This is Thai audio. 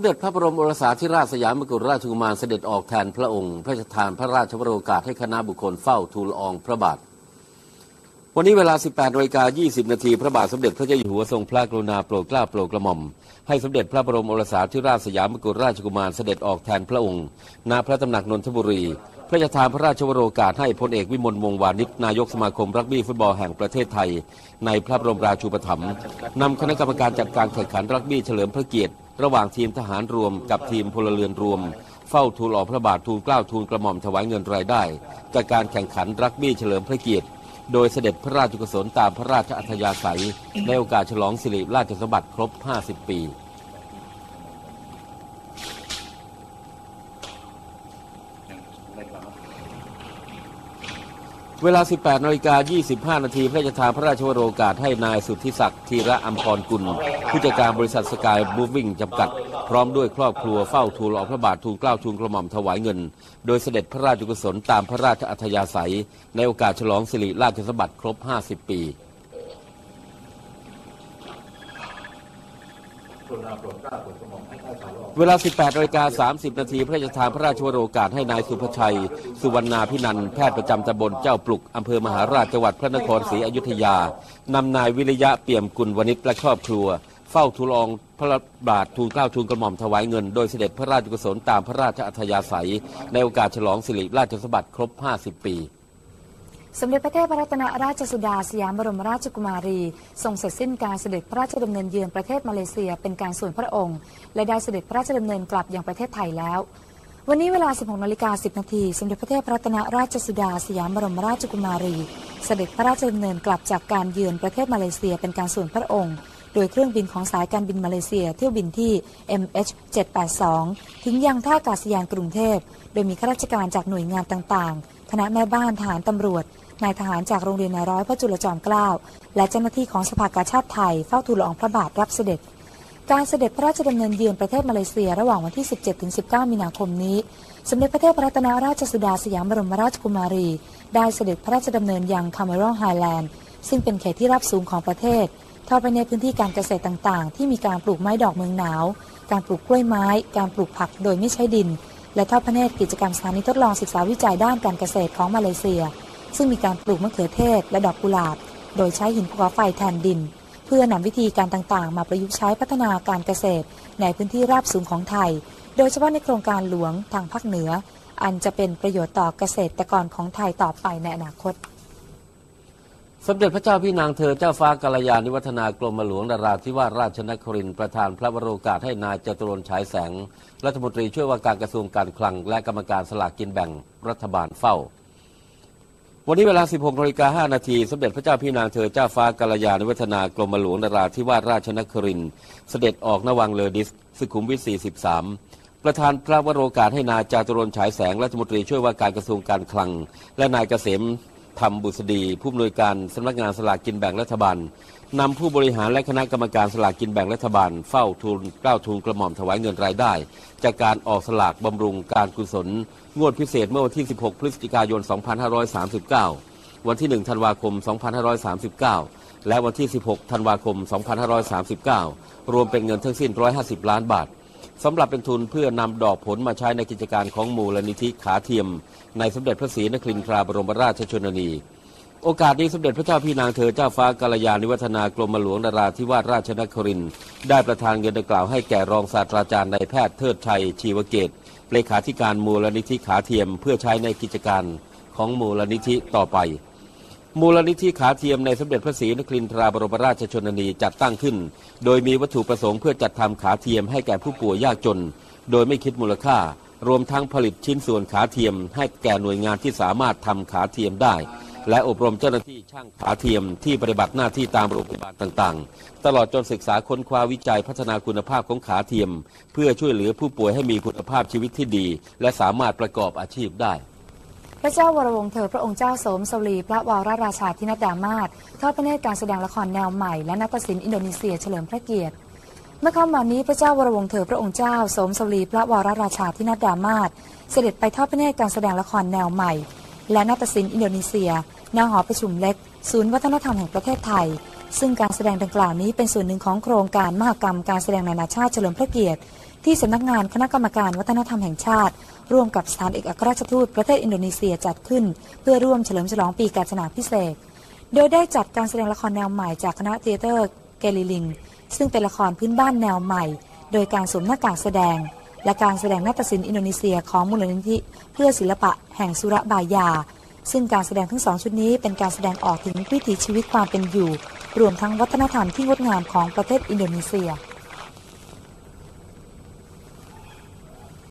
มเด็จพระบรมโอรสาธิราชสยามกุฎราชกุมารเสด็จออกแทนพระองค์ พระราชทานพระราชวโรกาสให้คณะบุคคลเฝ้าทูลอองพระบาท วันนี้เวลา 18นาฬิกา20 นาที พระบาทสมเด็จพระเจ้าอยู่หัวทรงพระกรุณาโปรดเกล้าโปรดกระหม่อม ให้สมเด็จพระบรมโอรสาธิราชสยามกุฎราชกุมารเสด็จออกแทนพระองค์ ณ พระตำหนักนนทบุรี พระราชทานพระราชวโรกาสให้พลเอกวิมลวงวานิชนายกสมาคมรักบี้ฟุตบอลแห่งประเทศไทย ในพระบรมราชูปถัมภ์นำคณะกรรมการจัดการแข่งขันรักบี้เฉลิมพระเกียรติ ระหว่างทีมทหารรวมกับทีมพลเรือนรวม เฝ้าทูลออกพระบาททูลเกล้าทูลกระหม่อมถวายเงินรายได้ จากการแข่งขันรักบี้เฉลิมพระเกียรติ โดยเสด็จพระราชกุศลตามพระราชอัธยาศัย ในโอกาสฉลองสิริราชสมบัติครบ 50 ปี เวลา 18นาฬิกา25 นาทีพระราชทานพระราชวโรกาสให้นายสุทธิศักดิ์ธีระอัมพรกุล ผู้จัดการบริษัทสกายบูฟวิ่งจำกัด พร้อมด้วยครอบครัวเฝ้าทูลออกพระบาททูลเกล้าทูลกระหม่อมถวายเงิน โดยเสด็จพระราชกุศลตามพระราชอัธยาศัย ในโอกาสฉลองสิริราชสมบัติครบ 50 ปี เวลา 18นาฬิกา30 นาทีพระราชทานพระราชวโรกาสให้นายสุภชัย สุวรรณาพินันแพทย์ประจำตำบลเจ้าปลุกอำเภอมหาราชจังหวัดพระนครศรีอยุธยานำนายวิริยะเปี่ยมกุลวณิชและครอบครัว เฝ้าทูลอองพระบาททูลเกล้าทูลกระหม่อมถวายเงิน โดยเสด็จพระราชกุศลตามพระราชอัธยาศัย ในโอกาสฉลองสิริราชสมบัติครบ 50 ปี สมเด็จพระเทพรัตนราชสุดาสยามบรมราชกุมารี ทรงเสร็จสิ้นการเสด็จพระราชดำเนินเยือนประเทศมาเลเซียเป็นการส่วนพระองค์ และได้เสด็จพระราชดำเนินกลับยังประเทศไทยแล้ว วันนี้เวลา 16นาฬิกา10 นาที สมเด็จพระเทพรัตนราชสุดาสยามบรมราชกุมารี เสด็จพระราชดำเนินกลับจากการเยือนประเทศมาเลเซียเป็นการส่วนพระองค์ โดยเครื่องบินของสายการบินมาเลเซียเที่ยวบินที่ MH782 ถึงยังท่าอากาศยานกรุงเทพ โดยมีข้าราชการจากหน่วยงานต่างๆ คณะแม่บ้านทหารตำรวจ นายทหารจากโรงเรียนนายร้อยพระจุลจอมเกล้า และเจ้าหน้าที่ของสภากาชาติไทยเฝ้าทูลละอองพระบาทรับเสด็จ การเสด็จพระราชดำเนินเยือนประเทศมาเลเซียระหว่างวันที่ 17-19 มีนาคมนี้ สมเด็จพระเทพรัตนราชสุดาสยามบรมราชกุมารี ได้เสด็จพระราชดำเนินยังคาเมรอนไฮแลนด์ ซึ่งเป็นเขตที่รับสูงของประเทศทอดไปในพื้นที่การเกษตรต่างๆ ที่มีการปลูกไม้ดอกเมืองหนาว การปลูกกล้วยไม้ การปลูกผักโดยไม่ใช้ดิน และทอดพระเนตรกิจกรรมสถานีทดลองศึกษาวิจัยด้านการเกษตรของมาเลเซีย ซึ่งมีการปลูกมะเขือเทศและดอกกุหลาบ โดยใช้หินภูเขาไฟแทนดิน เพื่อนำวิธีการต่างๆ มาประยุกต์ใช้พัฒนาการเกษตร ในพื้นที่ราบสูงของไทย โดยเฉพาะในโครงการหลวงทางภาคเหนือ อันจะเป็นประโยชน์ต่อเกษตรกรของไทยต่อไปในอนาคต สมเด็จพระเจ้าพี่นางเธอเจ้าฟ้ากาลยานิวัฒนากรมหลวงนราธิวาสราชนครินทร์ประธานพระวโรกาสให้นายจตุรนฉายแสง รัฐมนตรีช่วยว่าการกระทรวงการคลัง และกรรมการสลากกินแบ่งรัฐบาลเฝ้า วันนี้เวลา 16นาฬิกา5นาที สมเด็จพระเจ้าพี่นางเธอเจ้าฟ้ากาลยานิวัฒนากรมหลวงนราธิวาสราชนครินทร์เสด็จออกนวังเลอดิสสุขุมวิท 43ประธานพระวโรกาสให้นายจาตุรนฉายแสงรัฐมนตรีช่วยว่าการกระทรวงการคลัง และนายเกษม ธรรมบุษดี ผู้อำนวยการสำนักงานสลากกินแบ่งรัฐบาลนำผู้บริหารและคณะกรรมการสลากกินแบ่งรัฐบาล เฝ้าทูลเกล้าทูลกระหม่อมถวายเงินรายได้ จากการออกสลากบำรุงการกุศล งวดพิเศษเมื่อวันที่ 16 พฤศจิกายน 2539 วันที่ 1 ธันวาคม 2539 และวันที่ 16 ธันวาคม 2539 รวมเป็นเงินทั้งสิ้น 150 ล้านบาท สำหรับเป็นทุนเพื่อนำดอกผลมาใช้ในกิจการของมูลนิธิขาเทียม ในสมเด็จพระศรีนครินทราบรมราชชนนี โอกาสนี้สมเด็จพระเจ้าพี่นางเธอเจ้าฟ้ากาลยานิวัฒนากรมหลวงนราธิวาสราชนครินได้ประทานเงินดังกล่าวให้แก่รองศาสตราจารย์นายแพทย์เทิดชัย ชีวเกตเลขาธิการมูลนิธิขาเทียม เพื่อใช้ในกิจการของมูลนิธิต่อไป มูลนิธิขาเทียมในสมเด็จพระศรีนครินทราบรมราชชนนีจัดตั้งขึ้น โดยมีวัตถุประสงค์เพื่อจัดทำขาเทียมให้แก่ผู้ป่วยยากจน โดยไม่คิดมูลค่า รวมทั้งผลิตชิ้นส่วนขาเทียม ให้แก่หน่วยงานที่สามารถทำขาเทียมได้ และอบรมเจ้าหน้าที่ช่างขาเทียมที่ปฏิบัติหน้าที่ตามโรงพยาบาลต่างๆ ตลอดจนศึกษาค้นคว้าวิจัยพัฒนาคุณภาพของขาเทียม เพื่อช่วยเหลือผู้ป่วยให้มีคุณภาพชีวิตที่ดี และสามารถประกอบอาชีพได้ พระเจ้าวรวงศ์เธอพระองค์เจ้าสมสวรีพระวรราชาธินดามาศทอดพระเนตรการแสดงละครแนวใหม่ และนักศิลป์อินโดนีเซียเฉลิมพระเกียรติ เมื่อเข้ามานี้พระเจ้าวรวงศ์เธอพระองค์เจ้าสมสวรีพระวรราชาธินดามาศเสด็จไปทอดพระเนตรการแสดงละครแนวใหม่ และนาฏศิลป์อินโดนีเซียณหอประชุมเล็ก ศูนย์วัฒนธรรมแห่งประเทศไทย ซึ่งการแสดงดังกล่าวนี้เป็นส่วนหนึ่งของโครงการมหกรรมการแสดงนานาชาติเฉลิมพระเกียรติที่สำนักงานคณะกรรมการวัฒนธรรมแห่งชาติ ร่วมกับสถานเอกอัครราชทูตประเทศอินโดนีเซียจัดขึ้น เพื่อร่วมเฉลิมฉลองปีกาญจนาพิเศษ โดยได้จัดการแสดงละครแนวใหม่จากคณะเทเตอร์เกลิลิง ซึ่งเป็นละครพื้นบ้านแนวใหม่ โดยการสวมหน้ากากแสดง และการแสดงนาฏศิลป์อินโดนีเซียของมูลนิธิเพื่อศิลปะแห่งสุรบายา ซึ่งการแสดงทั้งสองชุดนี้เป็นการแสดงออกถึงวิถีชีวิตความเป็นอยู่ รวมทั้งวัฒนธรรมที่งดงามของประเทศอินโดนีเซีย